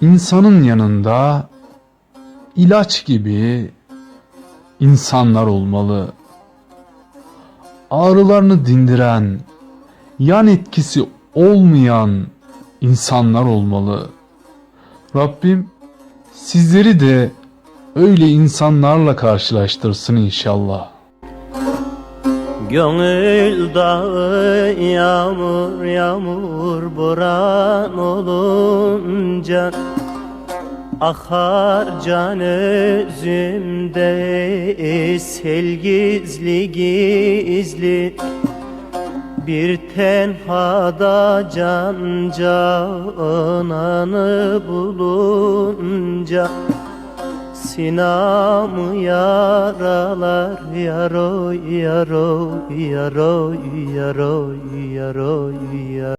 insanın yanında ilaç gibi insanlar olmalı. Ağrılarını dindiren, yan etkisi olmayan insanlar olmalı. Rabbim sizleri de öyle insanlarla karşılaştırsın inşallah. Gönül dağı yağmur yağmur boran olunca Akar can özümde sel gizli gizli. Bir tenhada can cananı bulunca Sinamı yaralar yaroy yaroy yaroy yaroy yaroy yaroy